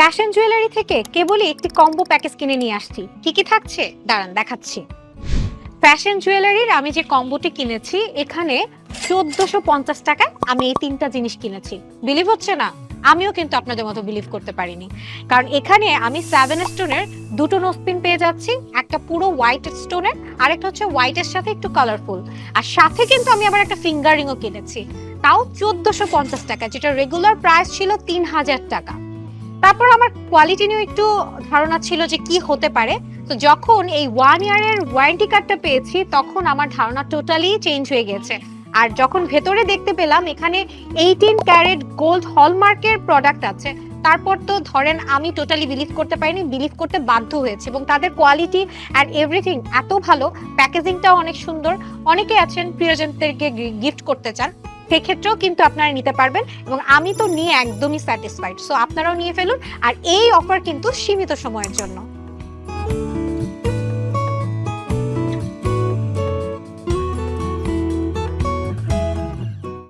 Fashion jewellery থেকে কেবলই একটি কম্বো প্যাকেজ কিনে নিয়ে আসছি। কি কি থাকছে? দাঁড়ান, দেখাচ্ছি। ফ্যাশন জুয়েলারির আমি যে কম্বোটি কিনেছি, এখানে চোদ্দশো পঞ্চাশ টাকায় আমি এই তিনটা জিনিস কিনেছি। বিলিভ হচ্ছে না? আমিও কিন্তু আপনাদের মতো বিলিভ করতে পারিনি। কারণ এখানে আমি সেভেন স্টোনের দুটো নোসপিন পেয়ে যাচ্ছি, একটা পুরো হোয়াইট স্টোনের আরেকটা হচ্ছে হোয়াইটের সাথে একটু কালারফুল আর সাথে কিন্তু আমি আবার একটা ফিঙ্গার রিংও কিনেছি। তাও চোদ্দশো পঞ্চাশ টাকা যেটা রেগুলার প্রাইস ছিল তিন হাজার টাকা। তারপর আমার কোয়ালিটি নিয়েও একটু ধারণা ছিল যে কি হতে পারে। তো যখন এই ওয়ান ইয়ারের ওয়ারেন্টি কার্ডটা পেয়েছি, তখন আমার ধারণা টোটালি চেঞ্জ হয়ে গেছে। আর যখন ভেতরে দেখতে পেলাম, এখানে এইটিন ক্যারেট গোল্ড হলমার্কের প্রোডাক্ট আছে। তারপর তো ধরেন আমি টোটালি বিলিভ করতে পারিনি বিলিভ করতে বাধ্য হয়েছে। এবং তাদের কোয়ালিটি অ্যান্ড এভরিথিং এত ভালো প্যাকেজিংটাও অনেক সুন্দর। অনেকে আছেন, প্রিয়জনদেরকে গিফট করতে চান। সেক্ষেত্রেও কিন্তু আপনারা নিতে পারবেন এবং আমি তো নিয়ে একদমই স্যাটিসফাইড সো আপনারাও নিয়ে ফেলুন। আর এই অফার কিন্তু সীমিত সময়ের জন্য।